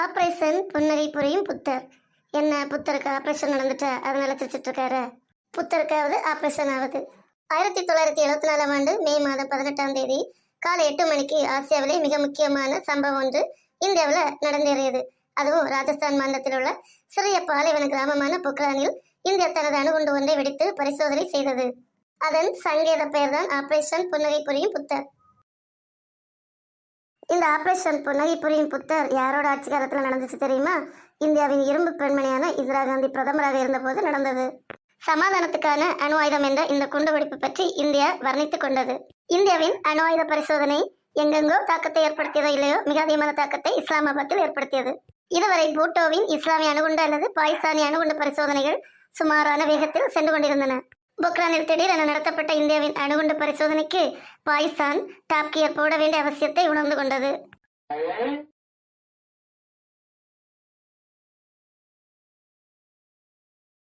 Operation புன்னகை புரியும் புத்தர். என்ன புத்தருக்கு ஆப்ரேஷன் நடந்துட்டா? அதனால சிரிச்சிட்டு இருக்காரு புத்தருக்காவது ஆப்ரேஷன் ஆகுது. ஆயிரத்தி தொள்ளாயிரத்தி எழுபத்தி நாலாம் ஆண்டு மே மாதம் பதினெட்டாம் தேதி காலை எட்டு மணிக்கு ஆசியாவிலே மிக முக்கியமான சம்பவம் ஒன்று இந்தியாவில் நடந்தேறியது. அதுவும் ராஜஸ்தான் மாநிலத்தில் உள்ள சிறிய பாலைவன கிராமமான பொக்ரானில் இந்தியா தனது அணுகுண்டு ஒன்றை வெடித்து பரிசோதனை செய்தது. அதன் சங்கேத பெயர்தான் ஆபரேஷன் புன்னகை புரியும் புத்தர். இந்த ஆபரேஷன் புன்னகை புரியும் புத்தர் யாரோட ஆட்சி காலத்தில் நடந்துச்சு தெரியுமா? இந்தியாவின் இரும்பு பெண்மணியான இந்திரா காந்தி பிரதமராக இருந்தபோது நடந்தது. சமாதானத்துக்கான அணு ஆயுதம் என்ற இந்த குண்டுவெடிப்பு பற்றி இந்தியா வர்ணித்துக் கொண்டது. இந்தியாவின் அணு ஆயுத பரிசோதனை எங்கெங்கோ தாக்கத்தை ஏற்படுத்தியதோ இல்லையோ மிக அதிகமான தாக்கத்தை இஸ்லாமாபாத்தில் ஏற்படுத்தியது. இதுவரை பூட்டோவின் இஸ்லாமிய அணுகுண்டு அல்லது பாகிஸ்தானிய அணுகுண்டு பரிசோதனைகள் சுமாரான வேகத்தில் சென்று கொண்டிருந்தன. பொக்ரானில் திடீரென நடத்தப்பட்ட இந்தியாவின் அணுகுண்டு பரிசோதனைக்கு பாகிஸ்தான் டாப்கியர் போட வேண்டிய அவசியத்தை உணர்ந்து கொண்டது.